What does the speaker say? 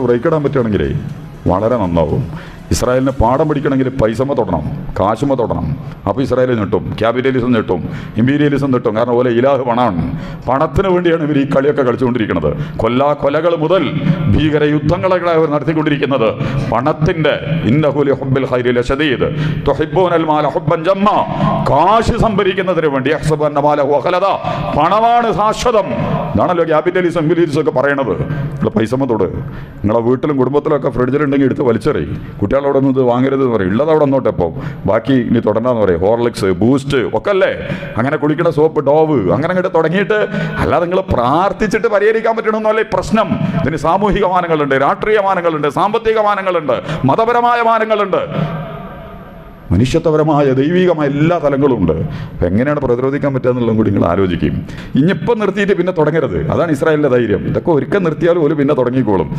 Break ഇടാൻ പറ്റുകയാണെങ്കിലേ വളരെ നന്നാവും. ഇസ്രായേലിന് പാഠം പഠിക്കണമെങ്കിൽ പൈസമ തൊടണം കാശുമ തൊടണം. അപ്പോൾ ഇസ്രായേൽ നിട്ടും ക്യാപിറ്റലിസം നിട്ടും ഇമ്പീരിയലിസം നിട്ടും കാരണം പോലെ ഇലാഹ് പണമാണ് പണത്തിന് വേണ്ടിയാണ് ഇവർ ഈ കളിയൊക്കെ കളിച്ചുകൊണ്ടിരിക്കുന്നത്. കൊല്ലാ കൊലകൾ മുതൽ ഭീകര യുദ്ധങ്ങളൊക്കെ അവർ നടത്തിക്കൊണ്ടിരിക്കുന്നത് പണത്തിന്റെ ജമ്മ. കാശ് സംഭരിക്കുന്നതിന് വേണ്ടി പണമാണ് ശാശ്വതം. ഇതാണല്ലോ ക്യാപിറ്റലിസം ഇമ്പീരിയലിസം ഒക്കെ പറയണത്. നിങ്ങൾ പൈസമ്മത്തോട് നിങ്ങളെ വീട്ടിലും കുടുംബത്തിലൊക്കെ ഫ്രിഡ്ജിലുണ്ടെങ്കിൽ എടുത്ത് വലിച്ചെറി. കുട്ടികളോടൊന്നും ഇത് വാങ്ങരുത് എന്ന് പറയും. ഉള്ളത് അവിടെ നോട്ടെ ഇപ്പോൾ ബാക്കി ഇനി തുടരണമെന്ന് പറയും. ഹോർലിക്സ് ബൂസ്റ്റ് ഒക്കെ അല്ലേ അങ്ങനെ കുളിക്കണ സോപ്പ് ഡോവ് അങ്ങനെ അങ്ങോട്ട് തുടങ്ങിയിട്ട് അല്ലാതെ നിങ്ങൾ പ്രാർത്ഥിച്ചിട്ട് പരിഹരിക്കാൻ പറ്റണമെന്നല്ലേ പ്രശ്നം. ഇതിന് സാമൂഹിക മാനങ്ങളുണ്ട് രാഷ്ട്രീയ മാനങ്ങളുണ്ട് സാമ്പത്തിക മാനങ്ങളുണ്ട് മതപരമായ മാനങ്ങളുണ്ട്. മനുഷ്യത്വപരമായ ദൈവികമായ എല്ലാ തലങ്ങളും ഉണ്ട്. അപ്പം എങ്ങനെയാണ് പ്രതിരോധിക്കാൻ പറ്റുക എന്നുള്ളതും കൂടി നിങ്ങൾ ആലോചിക്കും. ഇനിയിപ്പം നിർത്തിയിട്ട് പിന്നെ തുടങ്ങരുത്. അതാണ് ഇസ്രായേലിന്റെ ധൈര്യം. ഇതൊക്കെ ഒരിക്കൽ നിർത്തിയാലും ഒരു പിന്നെ തുടങ്ങിക്കോളും.